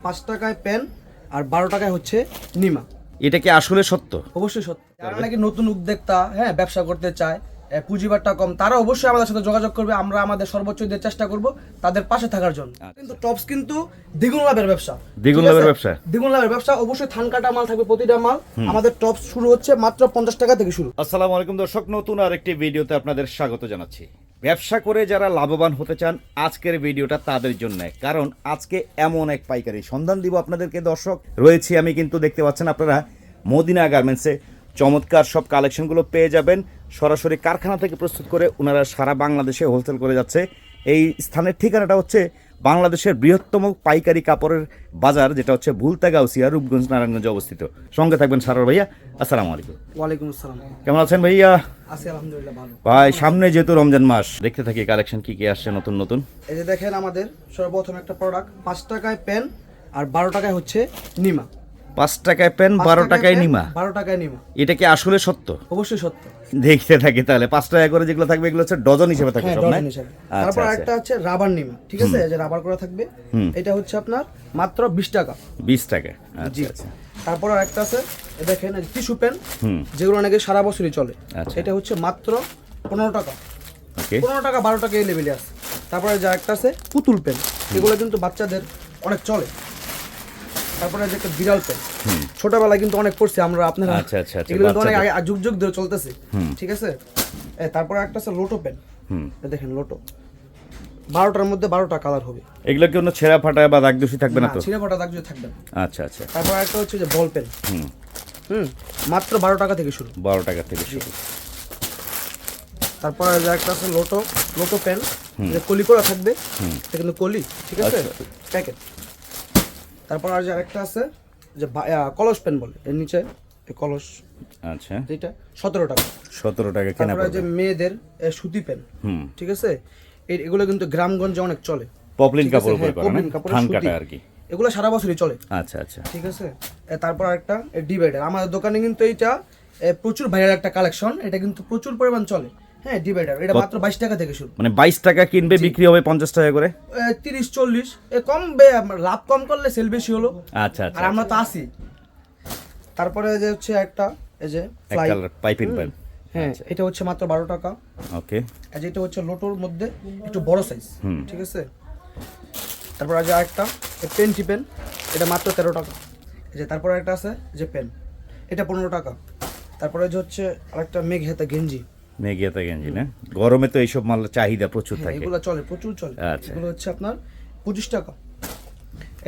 পাঁচ টাকায় পেন আর বারো টাকায় হচ্ছে নিমা। এটা কি আসলে সত্য? অবশ্যই সত্য। যারা নাকি নতুন উদ্যোক্তা হ্যাঁ ব্যবসা করতে চায় এ, পুঁজিবারটা কম তারা অবশ্যই আমাদের সাথে যোগাযোগ করবে। আমরা আমাদের সর্বোচ্চ দিয়ে চেষ্টা করব তাদের পাশে থাকার জন্য। কিন্তু টপস কিন্তু দ্বিগুণ লাভের ব্যবসা। দ্বিগুণ ঠিক আছে? লাভের ব্যবসা? দ্বিগুণ লাভের ব্যবসা অবশ্যই ধান কাটা মাল থাকবে প্রতিটা মাল। আমাদের টপস শুরু হচ্ছে মাত্র পঞ্চাশ টাকা থেকে শুরু। আসসালামু আলাইকুম দর্শক নতুন আর একটি ভিডিওতে আপনাদের স্বাগত জানাচ্ছি। ব্যবসা করে যারা লাভবান হতে চান আজকের ভিডিওটা তাদের জন্য। কারণ আজকে এমন এক পাইকারি সন্ধান দিব আপনাদেরকে, দর্শক। রয়েছি আমি কিন্তু দেখতে পাচ্ছেন আপনারা মদিনা গার্মেন্টসে চমৎকার সব কালেকশনগুলো পেয়ে যাবেন। সরাসরি কারখানা থেকে প্রস্তুত করে ওনারা সারা বাংলাদেশে হোলসেল করে যাচ্ছে। এই স্থানের ঠিকানাটা হচ্ছে বাংলাদেশের বৃহত্তম পাইকারি কাপড়ের বাজার যেটা হচ্ছে ভুলতা গাউসিয়া রূপগঞ্জ নারায়ণগঞ্জে অবস্থিত। সঙ্গে থাকবেন সারার ভাইয়া। আসসালামু আলাইকুম। ওয়ালাইকুম আসসালাম। কেমন আছেন ভাইয়া? আছি আলহামদুলিল্লাহ ভালো। ভাই সামনে যেহেতু রমজান মাস দেখতে থাকি কালেকশন কি কি আসছে নতুন নতুন? এই যে দেখেন আমাদের সর্বপ্রথম একটা প্রোডাক্ট পাঁচ টাকায় পেন আর বারো টাকায় হচ্ছে নিমা। পাঁচ টাকায় পেন বারো টাকায় নিমা। বারো টাকায় নিমা। এটা কি আসলে সত্য? অবশ্যই সত্য। দেখতে থাকি তাহলে পাঁচ টাকা করে যেগুলো থাকবে এগুলো হচ্ছে ডজন হিসেবে থাকবে হ্যাঁ সব না? আচ্ছা তারপর আচ্ছা। একটা হচ্ছে রাবার নিমা ঠিক আছে? যে রাবার করা থাকবে এটা হচ্ছে আপনার মাত্র বিশ টাকা। বিশ টাকা। জি। আচ্ছা আচ্ছা। তারপর আছে দেখেন টিস্যু পেন যেগুলো নাকি সারা বছরই চলে। আচ্ছা। এটা হচ্ছে মাত্র পনেরো টাকা। পনেরো টাকা বারো টাকা এই লেভেলে আছে। তারপরে যা একটা আছে পুতুল পেন। এগুলো কিন্তু বাচ্চাদের অনেক চলে। তারপরে যে একটা বিড়াল পেন ছোটবেলায় কিন্তু অনেক পড়ছি আমরা আপনারা আচ্ছা, আচ্ছা, আচ্ছা, এগুলো কিন্তু অনেক আগে যুগ যুগ ধরে চলতেছে। ঠিক আছে? তারপরে একটা আছে লোটো পেন দেখেন লোটো। বারোটার মধ্যে বারোটা কালার হবে। এগুলো কি কোনো ছেঁড়া ফাটা বা দাগ দোষী থাকবে না তো? ছিঁড়ে ফোটা দাগ যদি থাকবে না। আচ্ছা আচ্ছা। তারপর একটা হচ্ছে যে বল পেন। হুম। হুম মাত্র বারো টাকা থেকে শুরু। বারো টাকা থেকে শুরু। তারপর যে একটা আছে লোটো লোটো পেন। যে কলি করা থাকবে কিন্তু কলি ঠিক আছে? আচ্ছা। প্যাকেট। তারপর আর যে আরেকটা আছে যে কলস পেন বলে এর নিচে কলস আচ্ছা। যেটা সতেরো টাকা। সতেরো টাকা কেনা তারপরে যে মেয়েদের সুতি পেন হুম। ঠিক আছে? এগুলো কিন্তু গ্রামগঞ্জে অনেক চলে। পপলিন কাপড় উপরে হ্যাঁ, করা না? পপলিন কাপড়ের ধান কাটা আর কি। এগুলো সারা বছরই চলে। আচ্ছা আচ্ছা। ঠিক আছে? তারপর একটা ডিভাইডার। আমাদের দোকানে কিন্তু এইটা প্রচুর ভাইরাল একটা কালেকশন এটা কিন্তু প্রচুর পরিমাণ চলে। হ্যাঁ ডিভাইডার এটা মাত্র বাইশ টাকা থেকে শুরু। মানে বাইশ টাকা কিনবে বিক্রি হবে পঞ্চাশ টাকা করে? তিরিশ চল্লিশ। এ কম লাভ কম করলে সেল বেশি হলো। আচ্ছা আচ্ছা আর আমরা তো আসি। তারপরে যে হচ্ছে একটা এই যে পাইপিং প্যান হ্যাঁ এটা হচ্ছে মাত্র বারো টাকা। ওকে। আর যেটা হচ্ছে লোটোর মধ্যে একটু বড় সাইজ ঠিক আছে? তারপর আছে আরেকটা পেন টি পেন এটা মাত্র তেরো টাকা। যে তারপরে একটা আছে যে পেন এটা পনেরো টাকা। তারপরে যে হচ্ছে আরেকটা মেঘ হাতে গেঞ্জি। মেঘিয়াতে গেঞ্জি না গরমে তো এইসব মাল চাহিদা প্রচুর হ্যাঁ, থাকে। এগুলো চলে প্রচুর চলে। আচ্ছা। এগুলো হচ্ছে আপনার পঁচিশ টাকা।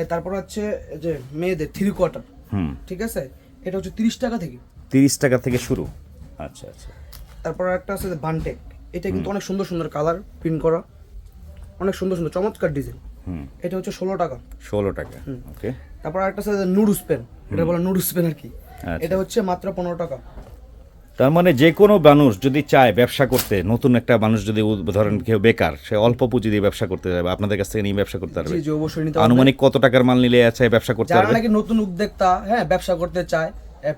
তারপর হচ্ছে যে মেয়েদের থ্রি কোয়ার্টার হুম। ঠিক আছে? এটা হচ্ছে তিরিশ টাকা থেকে। তিরিশ টাকা থেকে শুরু। আচ্ছা আচ্ছা। তারপর একটা আছে যে বানটেক এটা কিন্তু অনেক সুন্দর সুন্দর কালার প্রিন্ট করা। অনেক সুন্দর সুন্দর চমৎকার ডিজাইন হুম। এটা হচ্ছে ষোলো টাকা। ষোলো টাকা ওকে তারপর একটা আছে নুডুস পেন এটা বলে নুডুস পেন আর কি। আচ্ছা। এটা হচ্ছে মাত্র পনেরো টাকা। তার মানে যে কোনো মানুষ যদি চায় ব্যবসা করতে নতুন একটা মানুষ যদি ধরেন কেউ বেকার সে অল্প পুঁজি দিয়ে ব্যবসা করতে যাবে আপনাদের কাছ থেকে নিয়ে ব্যবসা করতে পারবে। আনুমানিক কত টাকার মাল নিলে আছে ব্যবসা করতে পারবে? নাকি নতুন উদ্যোক্তা হ্যাঁ ব্যবসা করতে চায়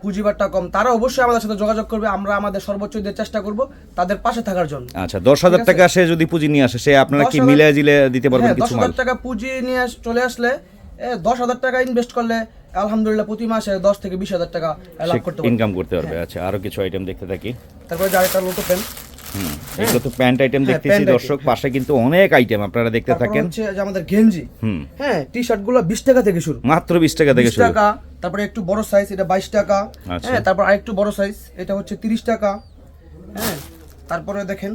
পুঁজিবারটা কম তারা অবশ্যই আমাদের সাথে যোগাযোগ করবে আমরা আমাদের সর্বোচ্চ দিয়ে চেষ্টা করব তাদের পাশে থাকার জন্য। আচ্ছা দশ হাজার টাকা সে যদি পুঁজি নিয়ে আসে সে আপনারা কি 10,000 মিলে জিলে দিতে পারবেন হ্যাঁ দশ কিছু মাল? হাজার টাকা পুঁজি নিয়ে চলে আসলে দশ হাজার টাকা ইনভেস্ট করলে আলহামদুলিল্লাহ প্রতি মাসে দশ থেকে বিশ হাজার টাকা লাভ করতে পারবে। ইনকাম করতে পারবে। আচ্ছা আরও কিছু আইটেম দেখতে থাকি। তারপরে যে আরেকটা লোটো এগুলো তো প্যান্ট আইটেম হ্যাঁ, দেখতেছি দর্শক পাশে কিন্তু অনেক আইটেম আপনারা দেখতে থাকেন। হচ্ছে যে আমাদের গেঞ্জি। হ্যাঁ টি শার্টগুলো বিশ টাকা থেকে শুরু। মাত্র বিশ টাকা থেকে শুরু। টাকা তারপরে একটু বড় সাইজ এটা বাইশ টাকা। আচ্ছা। হ্যাঁ তারপর আরেকটু বড় সাইজ এটা হচ্ছে তিরিশ টাকা। হ্যাঁ তারপরে দেখেন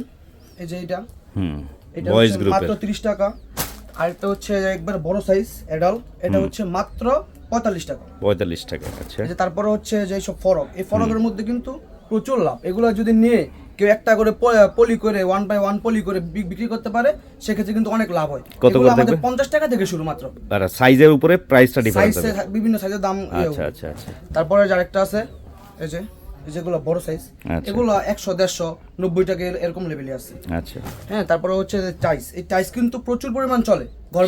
এই যে এটা হুম এটা বয়েজ গ্রুপের মাত্র তিরিশ টাকা। আরেকটা হচ্ছে একবার বড় সাইজ অ্যাডাল এটা হচ্ছে মাত্র পঁয়তাল্লিশ টাকা। পঁয়তাল্লিশ টাকা আচ্ছা। তারপরে হচ্ছে যে সব ফরক এই ফরকের মধ্যে কিন্তু প্রচুর লাভ। এগুলো যদি নিয়ে কেউ একটা করে পলি করে ওয়ান বাই ওয়ান পলি করে বিক্রি করতে পারে সেক্ষেত্রে কিন্তু অনেক লাভ হয়। কত করে আমাদের পঞ্চাশ টাকা থেকে শুরু মাত্র। আর সাইজের উপরে প্রাইসটা ডিফারেন্স বিভিন্ন সাইজের দাম আচ্ছা আচ্ছা আচ্ছা। তারপরে যে আরেকটা আছে এই যে যেগুলো বড় সাইজ আচ্ছা। এগুলো একশো দেড়শো নব্বই টাকা এরকম লেভেলে আছে। আচ্ছা। হ্যাঁ তারপরে হচ্ছে টাইস এই টাইস কিন্তু প্রচুর পরিমাণ চলে।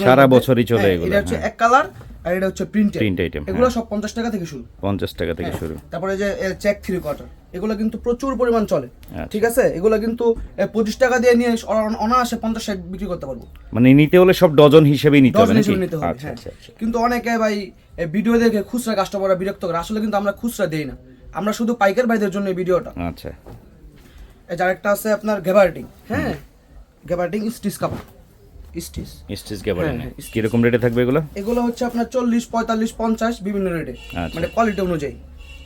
সারা বছরই চলে হ্যাঁ, এগুলো, এটা হচ্ছে হ্যাঁ। এক কালার আর এটা হচ্ছে প্রিন্টেড Print item, এগুলো হ্যাঁ। সব পঞ্চাশ টাকা থেকে শুরু। পঞ্চাশ টাকা থেকে শুরু। তারপরে যে চেক থ্রি কোয়ার্টার এগুলো কিন্তু প্রচুর পরিমাণ চলে। আচ্ছা। ঠিক আছে? এগুলো কিন্তু পঁচিশ টাকা দিয়ে নিয়ে অনায়াসে পঞ্চাশ ষাট বিক্রি করতে পারব। মানে নিতে হলে সব ডজন হিসেবেই নিতে হবে নাকি? হিসেবে নিতে হবে কিন্তু অনেকে ভাই ভিডিও দেখে খুচরা কাস্টমাররা বিরক্ত করে। আসলে কিন্তু আমরা খুচরা দেই না। আমরা শুধু পাইকার ভাইদের জন্য এই ভিডিওটা। আচ্ছা। এই যার একটা আছে আপনার গেবার্টিং হ্যাঁ? গেবার্টিং স্টিচ কাপড়। স্টিচ। স্টেজ কেবারে হ্যাঁ, হ্যাঁ, কীরকম রেটে থাকবে এগুলো? এগুলো হচ্ছে আপনার চল্লিশ পঁয়তাল্লিশ পঞ্চাশ বিভিন্ন রেটে। আচ্ছা। মানে কোয়ালিটি অনুযায়ী।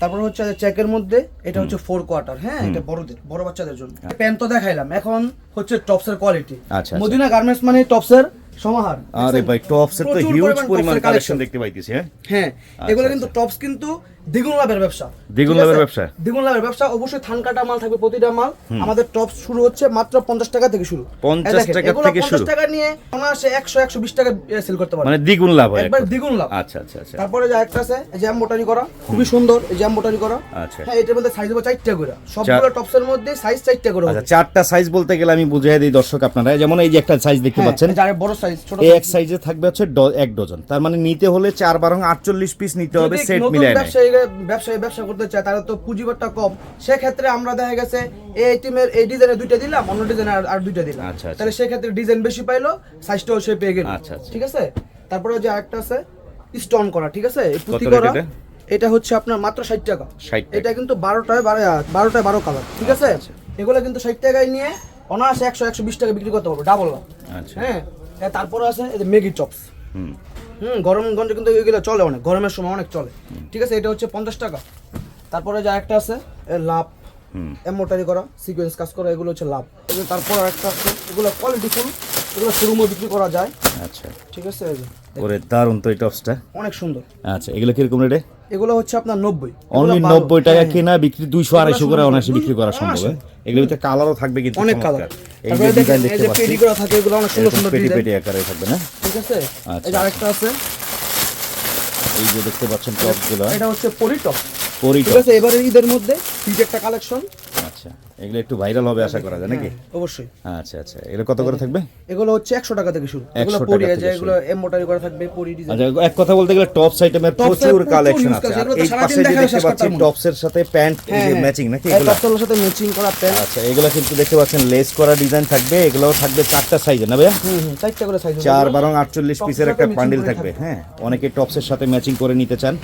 তারপর হচ্ছে চেকের মধ্যে এটা হচ্ছে ফোর কোয়ার্টার হ্যাঁ? এটা বড়দের বড় বাচ্চাদের জন্য। প্যান্ট তো দেখাইলাম এখন হচ্ছে টপসের কোয়ালিটি আচ্ছা, আচ্ছা। মদিনা গার্মেন্টস মানে টপসের সমাহার আরে ভাই টপসের তো হিউজ পরিমাণ কালেকশন দেখতে পাইতেছি হ্যাঁ? হ্যাঁ এগুলো কিন্তু টপস কিন্তু দ্বিগুণ লাভের ব্যবসা। দ্বিগুণ লাভের ব্যবসা? দ্বিগুণ লাভের ব্যবসা অবশ্যই থান কাটা মাল থাকবে প্রতিটা মাল। আমাদের টপস শুরু হচ্ছে মাত্র পঞ্চাশ টাকা থেকে শুরু। 50 এই দেখেন, টাকা থেকে শুরু। টাকা নিয়ে অনায়াসে একশো একশো বিশ টাকা সেল করতে পারবে মানে দ্বিগুণ লাভ হয় একবার। দ্বিগুণ লাভ। আচ্ছা আচ্ছা আচ্ছা। তারপরে যে একটা আছে জ্যাম মোটারি করা খুবই সুন্দর জ্যাম মোটারি করা। আচ্ছা। হ্যাঁ এটার মধ্যে সাইজ হবে চারটা করে। সবগুলো টপসের মধ্যে সাইজ চারটা করে আচ্ছা চারটা সাইজ বলতে গেলে আমি বুঝিয়ে দিই দর্শক আপনারা। যেমন এই যে একটা সাইজ দেখতে হ্যাঁ, পাচ্ছেন যার বড় সাইজ ছোট এক সাইজে থাকবে হচ্ছে এক ডজন তার মানে নিতে হলে চার বারং আটচল্লিশ পিস নিতে হবে সেট নতুন মিলাই ব্যবসায়ী ব্যবসা করতে চায় তারা তো পুঁজিবারটা কম। সেক্ষেত্রে আমরা দেখা গেছে এই টিমের এই ডিজাইনে দুইটা দিলাম অন্য ডিজাইনে আর দুইটা দিলাম। আচ্ছা, আচ্ছা। তাহলে সেক্ষেত্রে ডিজাইন বেশি পাইলো সাইজটাও সে পেয়ে গেল। আচ্ছা। ঠিক আছে? তারপরে যে আরেকটা আছে স্টোন করা ঠিক আছে? পুঁতি করা এটা? হচ্ছে আপনার মাত্র ষাট টাকা। এটা কিন্তু বারোটায় বারো বারোটায় বারো কালার ঠিক আছে? এগুলো কিন্তু ষাট টাকায় নিয়ে অনায়াসে একশো একশো বিশ টাকা বিক্রি করতে পারব ডাবল হ্যাঁ? তারপরে আছে মেগি চপস হুম গরমগঞ্জে গরম গঞ্জে কিন্তু এগুলো চলে অনেক গরমের সময় অনেক চলে। ঠিক আছে এটা হচ্ছে পঞ্চাশ টাকা। তারপরে যা একটা আছে লাভ। এমোটারি করা সিকোয়েন্স কাজ করা এগুলো হচ্ছে লাভ। তারপর একটা আছে এগুলো কোয়ালিটি ফুল এগুলো শোরুমে বিক্রি করা যায়। আচ্ছা। ঠিক আছে ওরে দারুণ তো এই টপসটা অনেক সুন্দর। আচ্ছা এগুলো কীরকম রেটে এগুলো হচ্ছে আপনার নব্বই। অনলি নব্বই টাকা কেনা বিক্রি দুইশো আড়াইশো করে। অনায়াসে বিক্রি করা সম্ভব। হ্যাঁ? এগুলোর ভিতরে কালারও থাকবে কিন্তু অনেক কালার এই যে ডিজাইন দেখতে পাচ্ছি। পেডি করা থাকে এগুলো অনেক সুন্দর সুন্দর পেটি পেটি আকারে থাকবে না? ঠিক আছে? আচ্ছা। এই যে আরেকটা আছে। এই যে দেখতে পাচ্ছেন টপগুলো এটা হচ্ছে পরি টপ পরি ঠিক টপ আছে? এবারে ঈদের মধ্যে একটা কালেকশন আচ্ছা। এগুলো একটু ভাইরাল হবে আশা করা যায় নাকি? অবশ্যই। আচ্ছা আচ্ছা। এগুলো কত করে থাকবে? এগুলো হচ্ছে একশো টাকা থেকে শুরু। এগুলো টাকা পরি থেকে যে এগুলো এমোটারি করা থাকবে পরি আচ্ছা এক কথা বলতে গেলে টপস আইটেমের প্রচুর কালেকশন আছে। আর এই পাশে যে দেখতে শেষ পাচ্ছি করতাম। না। টপসের সাথে প্যান্ট ম্যাচিং নাকি এগুলো? টপসের সাথে ম্যাচিং করা প্যান্ট আচ্ছা এগুলো কিন্তু দেখতে পাচ্ছেন লেস করা ডিজাইন থাকবে এগুলোও থাকবে চারটা সাইজে না ভাইয়া? হুম চারটা করে সাইজ চার বারং আটচল্লিশ পিসের একটা বান্ডিল থাকবে হ্যাঁ। অনেকে টপসের সাথে ম্যাচিং করে নিতে চান।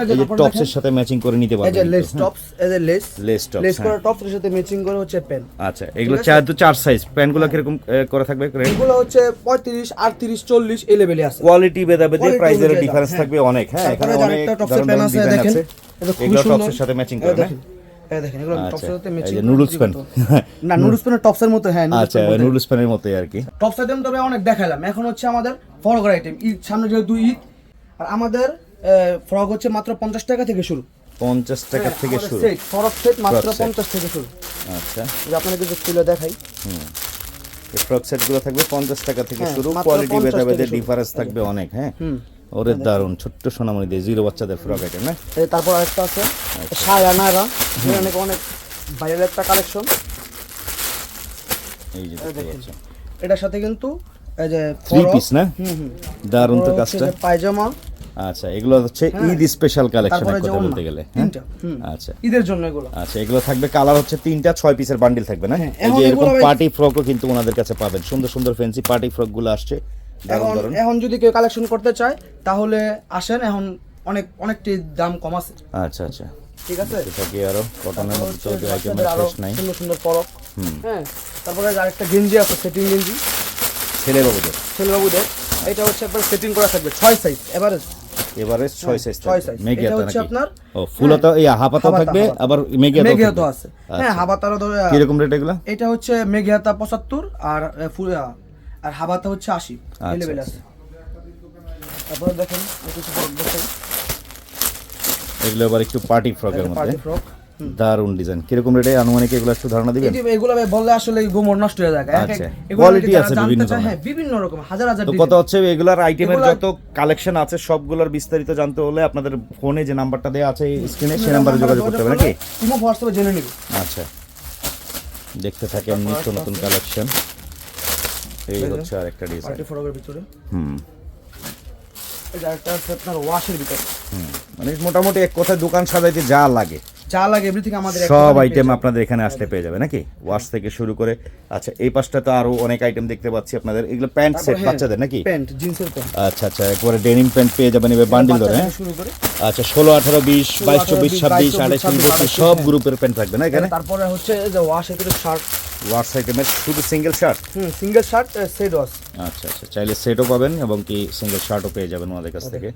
এই যে এই যে টপসের সাথে ম্যাচিং করে নিতে এই যে পারবেন লেস টপস এই যে লেস লেস tops, লেস করা হ্যাঁ। টপস এর সাথে ম্যাচিং করে হচ্ছে প্যান্ট। আচ্ছা এগুলো চার তো চার সাইজ প্যান্টগুলো কীরকম আহ, করে থাকবে এগুলো হচ্ছে পঁয়ত্রিশ আটত্রিশ চল্লিশ এই লেভেলে আছে। কোয়ালিটি ভেদা ভেদে Quality প্রাইসের ডিফারেন্স থাকবে অনেক। হ্যাঁ এখানে অনেক আরেকটা টপসের প্যান আছে। দেখেন এটা এগুলো সুন্দর। সাথে ম্যাচিং করে না দেখেন এগুলো টপসের সাথে ম্যাচিং না নুডলস প্যানের টপসের মতো হ্যাঁ আচ্ছা নুডলস প্যানের মতোই আর কি। টপস আইটেম তবে অনেক দেখালাম। এখন হচ্ছে আমাদের ফরক আইটেম ঈদ সামনে যেহেতু ঈদ আর আমাদের ফ্রক হচ্ছে মাত্র পঞ্চাশ টাকা থেকে শুরু। পঞ্চাশ টাকা হ্যাঁ, থেকে শুরু। ফরক সেট মাত্র। পঞ্চাশ থেকে শুরু। আচ্ছা। এই যে আপনাকে কিছু খুলে দেখাই। এই ফ্রক সেটগুলো থাকবে পঞ্চাশ টাকা থেকে হ্যাঁ, শুরু। কোয়ালিটি 50 ভেদা ভেদে ডিফারেন্স থাকবে অনেক হ্যাঁ? হুম। ওরে দারুণ ছোট্ট সোনামণি দিয়ে জিরো বাচ্চাদের ফ্রক আইটেম না? এই তারপর আরেকটা আছে আচ্ছা। সায়া নায়রা। অনেক অনেক ভাইরাল একটা কালেকশন এই যে এটার সাথে কিন্তু এই যে থ্রি পিস না? হুম হুম। দারুণ তো কাজটা। পায়জামা আচ্ছা এগুলো হচ্ছে ঈদ স্পেশাল কালেকশন কথা বলতে গেলে হ্যাঁ? আচ্ছা। ঈদের জন্য এগুলো। আচ্ছা এগুলো থাকবে কালার হচ্ছে তিনটা ছয় পিসের বান্ডিল থাকবে না? হ্যাঁ, এই যে এরকম পার্টি ফ্রকও কিন্তু ওনাদের কাছে পাবেন। সুন্দর সুন্দর ফ্যান্সি পার্টি ফ্রকগুলো আসছে এখন এখন যদি কেউ কালেকশন করতে চায় তাহলে আসেন এখন অনেক অনেকটি দাম কম আছে। আচ্ছা আচ্ছা। ঠিক আছে? এটা কি আরও কটনের মধ্যে চলবে আইটেমের শেষ নাই। সুন্দর সুন্দর পরক হ্যাঁ তারপরে আরেকটা গেঞ্জি আছে সেটিং গেঞ্জি। ছেলে বাবুদের ছেলেবাবুদের এটা হচ্ছে একবার সেটিং করা থাকবে ছয় সাইজ এভারেজ এবারে ছয় সাইজ ছয় এটা হচ্ছে আপনার ও ফুলতা এই হাফাতা থাকবে আবার মেঘিয়া তো আছে। হ্যাঁ আচ্ছা। ধরে কি রকম রেট এগুলা? এটা হচ্ছে মেঘিয়াতা পঁচাত্তর আর আহ, আর হাবাতা হচ্ছে আশি। अवेलेबल আছে। তারপরে দেখেন কিছু দেখেন। এগুলো আবার একটু পার্টি ফ্রকের মধ্যে। পার্টি ফ্রক দারুণ ডিজাইন কীরকম রেটে আনুমানিক এগুলো একটু ধারণা দিবেন? এগুলো বললে আসলে গোমর নষ্ট হয়ে যায়। আচ্ছা। যারা আছে বিভিন্ন হ্যাঁ বিভিন্ন রকম হাজার হাজার তো। কথা হচ্ছে এগুলার আইটেমের যত কালেকশন আছে সবগুলোর বিস্তারিত জানতে হলে আপনাদের ফোনে যে নাম্বারটা দেওয়া আছে স্ক্রিনে সেই নাম্বারে যোগাযোগ করতে হবে নাকি? ইমো হোয়াটসঅ্যাপে জেনে নিবি। আচ্ছা। দেখতে থাকেন নিত্য নতুন কালেকশন এই হচ্ছে আরেকটা ডিজাইন পার্টি ফ্রকের ভিতরে। হুম। যে আপনার ওয়াশের ভিতরে। মানে মোটামুটি এক কথায় দোকান সাজাইতে যা লাগে। যা লাগে এভরিথিং আমাদের সব আইটেম আপনাদের এখানে আসলে পেয়ে যাবে নাকি? ওয়াশ থেকে শুরু করে আচ্ছা এই পাশটা তো আরও অনেক আইটেম দেখতে পাচ্ছি আপনাদের। এগুলো প্যান্ট সেট বাচ্চাদের নাকি? প্যান্ট জিন্সের প্যান্ট আচ্ছা আচ্ছা একবারে ডেনিম প্যান্ট পেয়ে যাবেন এবার বান্ডিল ধরে হ্যাঁ? আচ্ছা ষোলো আঠারো বিশ বাইশ চব্বিশ ছাব্বিশ আঠাশ উনত্রিশ সব হ্যাঁ। গ্রুপের প্যান্ট থাকবে না এখানে? তারপরে হচ্ছে যে ওয়াশ এর শার্ট ওয়াশ আইটেমের শুধু সিঙ্গেল শার্ট হুম সিঙ্গেল শার্ট সেট ওয়াশ আচ্ছা আচ্ছা চাইলে সেটও পাবেন এবং কি সিঙ্গেল শার্টও পেয়ে যাবেন ওনাদের কাছ থেকে।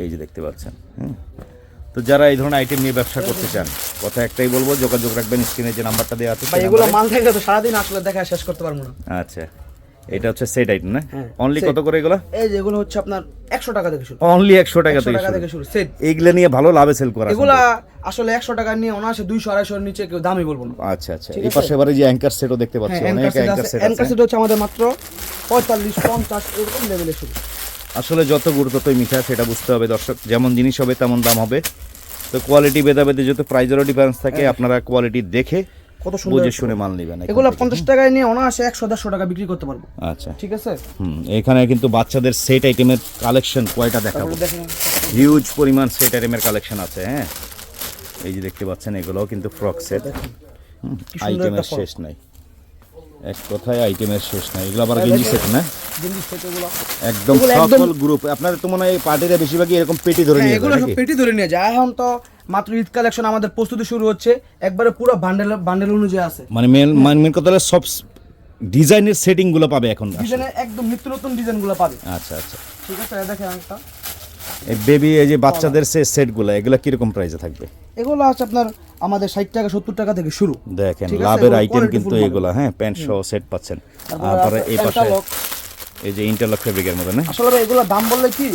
এই যে দেখতে পাচ্ছেন হুম? তো যারা এই ধরনের আইটেম নিয়ে ব্যবসা করতে চান কথা একটাই বলব যোগাযোগ রাখবেন স্ক্রিনে যে নাম্বারটা দেওয়া আছে ভাই এগুলো মাল থেকে তো সারাদিন আসলে দেখা শেষ করতে পারব না। আচ্ছা এটা হচ্ছে সেট আইটেম না? হ্যাঁ, অনলি কত করে এগুলো? এই যে এগুলো হচ্ছে আপনার একশো টাকা থেকে শুরু। অনলি একশো টাকা থেকে শুরু। সেট এইগুলো নিয়ে ভালো লাভে সেল করা এগুলা আসলে একশো টাকা নিয়ে অনায়াসে দুইশো আড়াইশোর নিচে কেউ দামই বলব না। আচ্ছা আচ্ছা। এই? পাশে এবারে যে অ্যাঙ্কার সেটও দেখতে পাচ্ছি হ্যাঁ অনেক অ্যাঙ্কার সেট অ্যাঙ্কার সেট হচ্ছে আমাদের মাত্র পঁয়তাল্লিশ পঞ্চাশ এরকম লেভেলে শুরু। আসলে যত গুরুত্ব ততই মিঠা সেটা বুঝতে হবে দর্শক। যেমন জিনিস হবে তেমন দাম হবে। তো কোয়ালিটি ভেদাভেদে যত প্রাইজেরও ডিফারেন্স থাকে আপনারা কোয়ালিটি দেখে কত সুন্দর বুঝে শুনে মাল নেবেন। এগুলো পঞ্চাশ টাকায় নিয়ে অনায়াসে একশো দেড়শো টাকা বিক্রি করতে পারব। আচ্ছা। ঠিক আছে? হুম এখানে কিন্তু বাচ্চাদের সেট আইটেমের কালেকশন কয়টা দেখাবো? হিউজ পরিমাণ সেট আইটেমের কালেকশন আছে হ্যাঁ? এই যে দেখতে পাচ্ছেন এগুলোও কিন্তু ফ্রক সেট আইটেমের শেষ নাই। এক কথায় আইটেমের শেষ নাই। এগুলো আবার গেঞ্জি সেট না? একদম সকল গ্রুপ আপনাদের তো মনে হয় পার্টিরা বেশিরভাগই এরকম পেটি ধরে হ্যাঁ নিয়ে এগুলো সব পেটি ধরে নিয়ে যায়। এখন তো মাত্র ঈদ কালেকশন আমাদের প্রস্তুতি শুরু হচ্ছে। একবারে পুরো বান্ডেল বান্ডেল অনুযায়ী আছে। মানে মেন মানে মেন কথা হলো সব ডিজাইনের সেটিংগুলো পাবে এখন ডিজাইনের একদম নিত্য নতুন ডিজাইনগুলো পাবে। আচ্ছা আচ্ছা। ঠিক আছে দেখেন একটা এই বেবি এই যে বাচ্চাদের সে সেটগুলো এগুলো কীরকম প্রাইসে থাকবে? এগুলো আছে আপনার আমাদের ষাট টাকা সত্তর টাকা থেকে শুরু। দেখেন লাভের আইটেম কিন্তু এগুলো হ্যাঁ প্যান্ট সহ সেট পাচ্ছেন। তারপরে এই পাশে। এই যে ইন্টারলক ফেব্রিকের মধ্যে না? আসলে ভাই এগুলো দাম বললে কি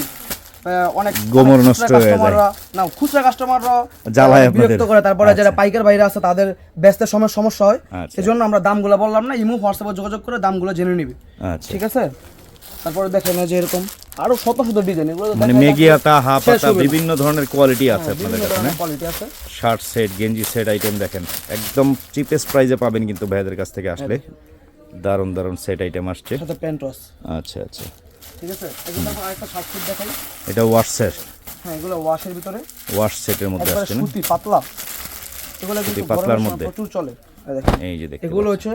অনেক গোমর নষ্ট হয়ে যায়। না খুচরা কাস্টমাররা জ্বালায় বিরক্ত করে। তারপরে যারা আচ্ছা। পাইকার বাইরে আছে তাদের ব্যস্তের সময় সমস্যা হয়। আচ্ছা। সেজন্য আমরা দামগুলো বললাম না ইমো হোয়াটসঅ্যাপে যোগাযোগ করে দামগুলো জেনে নিবি। আচ্ছা। ঠিক আছে? তারপরে দেখেন যে এরকম আরও শত শত ডিজাইন এগুলো মানে মেগিয়াতা হাফ শেষ হাতা হবে না। বিভিন্ন ধরনের কোয়ালিটি আছে হ্যাঁ, আপনাদের কাছে না? কোয়ালিটি আছে। শার্ট সেট গেঞ্জি সেট আইটেম দেখেন। একদম চিপেস্ট প্রাইসে পাবেন কিন্তু ভাইদের কাছ থেকে আসলে। দারুণ দারুণ সেট আইটেম আসছে। সাথে প্যান্ট রস আচ্ছা আচ্ছা। ঠিক আছে? এগুলো তারপর আরেকটা শার্ট সেট দেখাই। এটা ওয়াশ সেট হ্যাঁ এগুলো ওয়াশের ভিতরে। ওয়াশ সেটের মধ্যে আসছে না? সুতি পাতলা। এগুলো কিন্তু পাতলার মধ্যে। প্রচুর চলে। এই দেখেন। এই যে দেখতে এগুলো হচ্ছে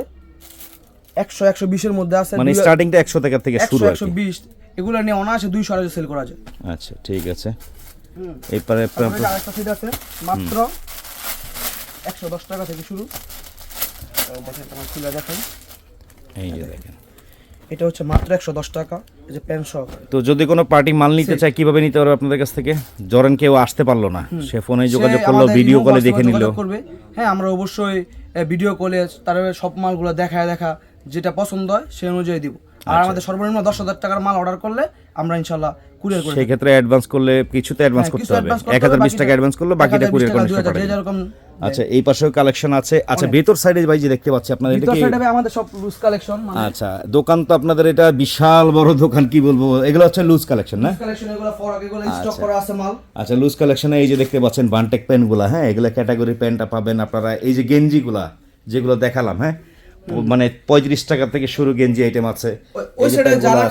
একশো একশো বিশের মধ্যে আছে। মানে স্টার্টিংটা একশো টাকা থেকে শুরু কি। বিশ। এগুলো নিয়ে অনায়াসে দুইশো আড়াইশো সেল করা যায়। আচ্ছা ঠিক আছে। এরপরে আরেকটা সেট আছে মাত্র একশো দশ টাকা থেকে শুরু। দেখেন তোমার খুলে দেখাই। এই যে দেখেন। এটা হচ্ছে মাত্র একশো দশ টাকা যে প্যান্ট সহ। তো যদি কোনো পার্টি মাল নিতে চায় কীভাবে নিতে পারবে আপনাদের কাছ থেকে? জরেন কেউ আসতে পারল না। সে ফোনে যোগাযোগ করল ভিডিও কলে দেখে নিল। করবে। হ্যাঁ আমরা অবশ্যই ভিডিও কলে তার সব মালগুলো দেখায় দেখা যেটা পছন্দ হয় সে অনুযায়ী দিব। আর আমাদের সর্বনিম্ন দশ হাজার টাকার মাল অর্ডার করলে আমরা ইনশাল্লাহ কুরিয়ার করে সেই ক্ষেত্রে অ্যাডভান্স করলে কিছুতে অ্যাডভান্স হ্যাঁ, করতে হবে। এক হাজার বিশ টাকা অ্যাডভান্স করলে বাকিটা কুরিয়ার টাকা, কন্ডিশন 2000, পাঠাবেন যে যেরকম আচ্ছা এই পাশেও কালেকশন আছে। আচ্ছা ভেতর সাইডে ভাই যে দেখতে পাচ্ছি আপনাদের এটা কি আমাদের সব লুজ কালেকশন মানে আচ্ছা দোকান তো আপনাদের এটা বিশাল বড় দোকান কি বলব? এগুলো হচ্ছে লুজ কালেকশন না? কালেকশন এগুলো ফরাক এগুলো স্টক করা আছে মাল। আচ্ছা লুজ কালেকশনে এই যে দেখতে পাচ্ছেন বানটেক প্যান্টগুলা হ্যাঁ? এগুলো ক্যাটাগরি প্যান্টটা পাবেন আপনারা। এই যে গেঞ্জিগুলা যেগুলো দেখালাম হ্যাঁ? মানে পঁয়ত্রিশ টাকা থেকে শুরু গেঞ্জি আইটেম আছে। ওই- সাইডে যারা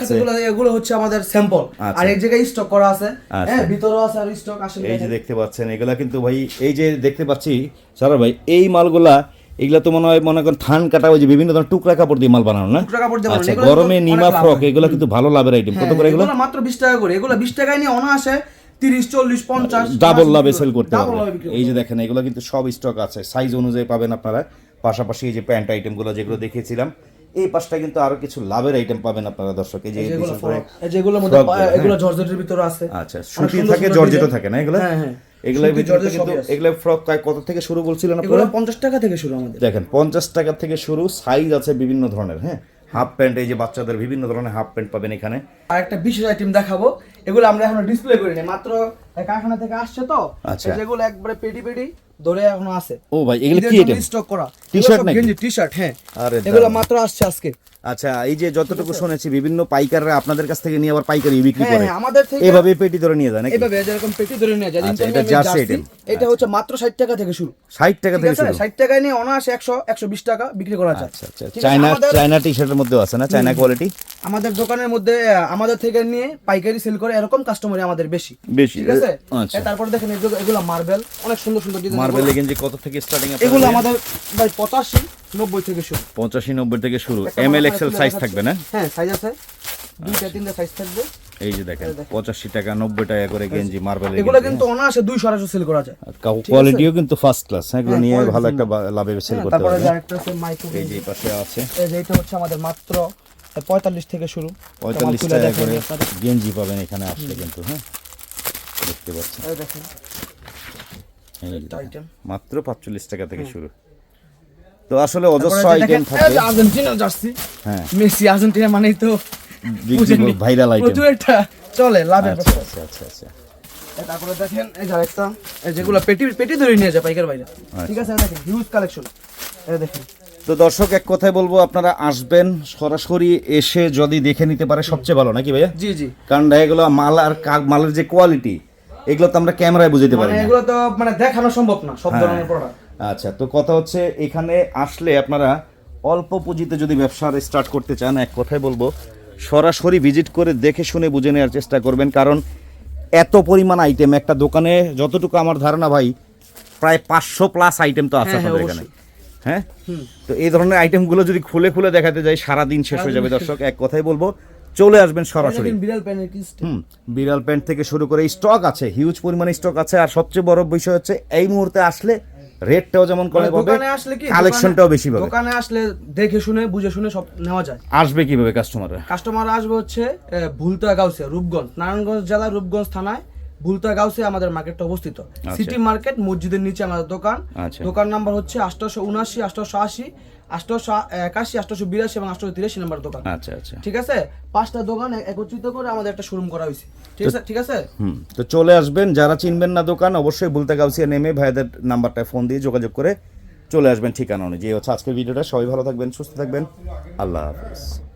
এগুলো হচ্ছে আমাদের স্যাম্পল আচ্ছা। আর এক জায়গায় স্টক করা আছে। আচ্ছা। হ্যাঁ ভিতরেও আছে আর স্টক আসলে এই যে দেখতে পাচ্ছেন এগুলা কিন্তু ভাই এই যে দেখতে পাচ্ছি সারা ভাই এই মালগুলা এগুলা তো মনে হয় মনে করেন থান কাটা ওই যে বিভিন্ন ধরনের টুকরা কাপড় দিয়ে মাল বানানো না? টুকরা কাপড় দিয়ে আচ্ছা গরমে নিমা ফ্রক। এগুলো কিন্তু ভালো লাভের আইটেম কত হ্যাঁ, করে এগুলো? এগুলো মাত্র বিশ টাকা করে এগুলো বিশ টাকায় নিয়ে অনায়াসে তিরিশ চল্লিশ পঞ্চাশ ডাবল লাভে সেল করতে হবে। এই যে দেখেন এগুলো কিন্তু সব স্টক আছে সাইজ অনুযায়ী পাবেন আপনারা। পাশাপাশি এই যে প্যান্ট আইটেমগুলো যেগুলো দেখিয়েছিলাম এই পাশটা কিন্তু আরও কিছু লাভের আইটেম পাবেন আপনারা দর্শক। এই যে যেগুলো মধ্যে হ্যাঁ। এগুলো জর্জেটের ভিতরে আছে। আচ্ছা সুতি থাকে জর্জেটও থাকে না এগুলো? হ্যাঁ, হ্যাঁ। এগুলোর সুতি, ভিতরে জর্জেট কিন্তু এগুলো ফ্রক কত থেকে শুরু বলছিলেন আপনারা? পঞ্চাশ টাকা থেকে শুরু আমাদের। দেখেন পঞ্চাশ টাকা থেকে শুরু সাইজ আছে বিভিন্ন ধরনের হ্যাঁ? হাফ প্যান্ট এই যে বাচ্চাদের বিভিন্ন ধরনের হাফ প্যান্ট পাবেন এখানে। আর একটা বিশেষ আইটেম দেখাবো এগুলো আমরা এখন ডিসপ্লে করি মাত্র কারখানা থেকে আসছে তো। আচ্ছা। যেগুলো একবারে পেটি পেটি ধরে এখনও আছে। ও ভাই এগুলো কি আইটেম স্টক করা। T-shirt নাকি? গেঞ্জি টি শার্ট হ্যাঁ। আরে এগুলো মাত্র আসছে আজকে। আচ্ছা এই যে যতটুকু শুনেছি বিভিন্ন পাইকাররা আপনাদের কাছ থেকে নিয়ে আবার পাইকারি বিক্রি হ্যাঁ করে। হ্যাঁ, আমাদের থেকে এভাবে পেটি ধরে নিয়ে যায় নাকি? এইভাবে যেরকম পেটি ধরে নিয়ে যায়। আচ্ছা, এটা জার্সি। item। এটা হচ্ছে মাত্র ষাট টাকা থেকে শুরু। ষাট টাকা থেকে শুরু। ষাট টাকায় নিয়ে অনায়াসে একশো একশো বিশ টাকা বিক্রি করা যায়। আচ্ছা আচ্ছা চায়না চায়না টি শার্টের মধ্যেও আছে না? চায়না কোয়ালিটি আমাদের দোকানের মধ্যে আমাদের থেকে নিয়ে পাইকারি সেল করে এরকম কাস্টমারই আমাদের বেশি। বেশি, ঠিক আছে? আচ্ছা। তারপরে দেখেন এগুলো এগুলো মার্বেল অনেক সুন্দর সুন্দর ডিজাইন মার্বেল গেঞ্জি কত থেকে স্টার্টিং এগুলো আমাদের ভাই পঁচাশি নব্বই থেকে শুরু। পঁচাশি নব্বই থেকে শুরু। এম এল এক্সেল সাইজ থাকবে না? হ্যাঁ সাইজ আছে। দুইটা তিনটা সাইজ থাকবে। এই যে দেখেন এই দেখেন। পঁচাশি টাকা নব্বই টাকা করে গেঞ্জি মার্বেল এগুলো কিন্তু অনায়াসে দুইশো আড়াইশো সেল করা যায়। কোয়ালিটিও কিন্তু ফার্স্ট ক্লাস হ্যাঁ? এগুলো হ্যাঁ, নিয়ে ভালো একটা লাভে সেল হ্যাঁ, করতে পারবে যে আরেকটা আছে মাইক্রো এই যে পাশে আছে। এই যে এটা হচ্ছে আমাদের মাত্র পঁয়তাল্লিশ থেকে শুরু। পঁয়তাল্লিশ তোমার তুলে টাকা করে গেঞ্জি পাবেন এখানে আসলে কিন্তু হ্যাঁ? দেখতে পাচ্ছেন। এই দেখেন। মাত্র পাঁচচল্লিশ টাকা থেকে শুরু। তো আসলে অজস্র আইটেম থাকে। যে আর্জেন্টিনার জার্সি হ্যাঁ। মেসি আর্জেন্টিনা মানেই তো। ভাইরাল আইটেম প্রচুর একটা চলে লাভের আচ্ছা আচ্ছা আচ্ছা আচ্ছা। তারপরে দেখেন এই যে আরেকটা এই যেগুলো পেটি পেটি ধরে নিয়ে যায় পাইকার বাইরে আচ্ছা। ঠিক আছে দেখেন হিউজ কালেকশন এই দেখেন। তো দর্শক এক কথায় বলব আপনারা আসবেন সরাসরি এসে যদি দেখে নিতে পারে সবচেয়ে ভালো নাকি ভাইয়া? জি জি। কারণ দেখা গেলো মাল আর মালের যে কোয়ালিটি এগুলো তো আমরা ক্যামেরায় পারি মানে এগুলো তো মানে দেখানো সম্ভব না সব হ্যাঁ। ধরনের প্রোডাক্ট আচ্ছা তো কথা হচ্ছে এখানে আসলে আপনারা অল্প পুঁজিতে যদি ব্যবসা স্টার্ট করতে চান এক কথায় বলব সরাসরি ভিজিট করে দেখে শুনে বুঝে নেওয়ার চেষ্টা করবেন কারণ এত পরিমাণ আইটেম একটা দোকানে যতটুকু আমার ধারণা ভাই প্রায় পাঁচশো প্লাস আইটেম তো আছে হ্যাঁ, হ্যাঁ, আপনাদের এখানে হ্যাঁ? তো এই ধরনের আইটেমগুলো যদি খুলে খুলে দেখাতে যাই সারাদিন শেষ হয়ে যাবে দর্শক এক কথাই বলব চলে আসবেন সরাসরি। বিড়াল? হুম বিড়াল প্যান্ট থেকে শুরু করে স্টক আছে হিউজ পরিমাণে স্টক আছে আর সবচেয়ে বড় বিষয় হচ্ছে এই মুহূর্তে আসলে রেটটাও যেমন মানে পাবে দোকানে আসলে কি কালেকশনটাও বেশি পাবে। দোকানে আসলে দেখে শুনে বুঝে শুনে সব নেওয়া যায়। আসবে কীভাবে কাস্টমাররা কাস্টমার আসবে হচ্ছে ভুলতা গাউসে রূপগঞ্জ নারায়ণগঞ্জ জেলা রূপগঞ্জ থানায়। ভুলতা গাউসে আমাদের মার্কেটটা অবস্থিত। সিটি মার্কেট মসজিদের নিচে আমাদের দোকান। আচ্ছা। দোকান নাম্বার হচ্ছে আটশোশো উনআশি আটশোশো আশি আটশোশো একাশি আটশোশো বিরাশি এবং আটশোশো তিরাশি নম্বর দোকান। আচ্ছা আচ্ছা। ঠিক আছে? পাঁচটা দোকান একত্রিত করে আমাদের একটা শোরুম করা হয়েছে। ঠিক আছে ঠিক আছে? হুম তো চলে আসবেন। যারা চিনবেন না দোকান অবশ্যই বলতে গাউসিয়া নেমে ভাইদের নাম্বারটায় ফোন দিয়ে যোগাযোগ করে চলে আসবেন ঠিকানা অনুযায়ী। হচ্ছে আজকের ভিডিওটা। সবাই ভালো থাকবেন সুস্থ থাকবেন। আল্লাহ হাফিজ।